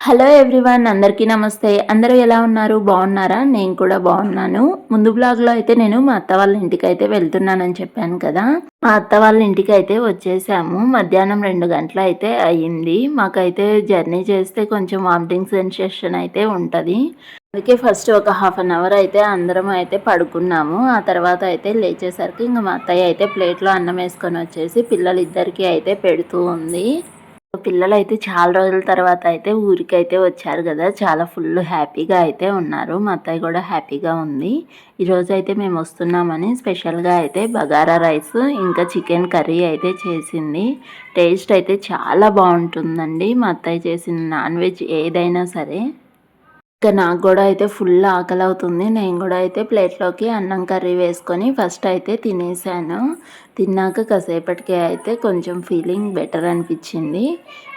Hello everyone అందరికీ నమస్తే. అందరూ ఎలా ఉన్నారు? బాగున్నారా? నేను కూడా బాగున్నాను. ముందు బ్లాగ్లో అయితే నేను మా అత్త వాళ్ళ ఇంటికి అయితే వెళ్తున్నానని చెప్పాను కదా. మా అత్త వాళ్ళ ఇంటికి అయితే వచ్చేసాము. మధ్యాహ్నం రెండు గంటల అయితే అయ్యింది. మాకైతే జర్నీ చేస్తే కొంచెం వామిటింగ్ సెన్సేషన్ అయితే ఉంటుంది. అందుకే ఫస్ట్ ఒక హాఫ్ అన్ అవర్ అయితే అందరం అయితే పడుకున్నాము. ఆ తర్వాత అయితే లేచేసరికి ఇంకా మా అత్తయ్య అయితే ప్లేట్లో అన్నం వేసుకొని వచ్చేసి పిల్లలిద్దరికీ అయితే పెడుతూ ఉంది. పిల్లలు అయితే చాలా రోజుల తర్వాత అయితే ఊరికైతే వచ్చారు కదా. చాలా ఫుల్ హ్యాపీగా అయితే ఉన్నారు. మా అత్తయ్య కూడా హ్యాపీగా ఉంది. ఈరోజు అయితే మేము వస్తున్నామని స్పెషల్గా అయితే బగారా రైస్ ఇంకా చికెన్ కర్రీ అయితే చేసింది. టేస్ట్ అయితే చాలా బాగుంటుందండి. మా అత్తయ్య చేసిన నాన్ వెజ్ ఏదైనా సరే. నాకు కూడా అయితే ఫుల్ ఆకలి అవుతుంది. నేను కూడా అయితే ప్లేట్లోకి అన్నం కర్రీ వేసుకొని ఫస్ట్ అయితే తినేసాను. తిన్నాక కాసేపటికి అయితే కొంచెం ఫీలింగ్ బెటర్ అనిపించింది.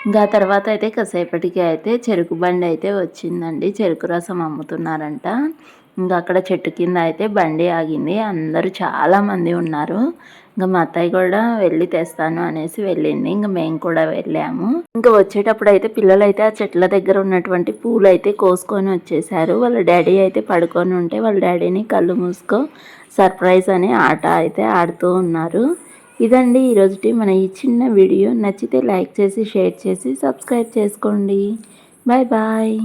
ఇంకా తర్వాత అయితే కాసేపటికి అయితే చెరుకు బండి అయితే వచ్చిందండి. చెరుకు రసం అమ్ముతున్నారంట. ఇంకా అక్కడ చెట్టు కింద అయితే బండి ఆగింది. అందరూ చాలామంది ఉన్నారు. ఇంకా మా అత్తయ్య కూడా వెళ్ళి తెస్తాను అనేసి వెళ్ళింది. ఇంకా మేము కూడా వెళ్ళాము. ఇంకా వచ్చేటప్పుడు అయితే పిల్లలు అయితే ఆ చెట్ల దగ్గర ఉన్నటువంటి పూలు అయితే కోసుకొని వచ్చేసారు. వాళ్ళ డాడీ అయితే పడుకొని ఉంటే వాళ్ళ డాడీని కళ్ళు మూసుకో సర్ప్రైజ్ అని ఆట అయితే ఆడుతూ ఉన్నారు. ఇదండి ఈరోజుటి మన ఈ చిన్న వీడియో. నచ్చితే లైక్ చేసి షేర్ చేసి సబ్స్క్రైబ్ చేసుకోండి. Bye bye.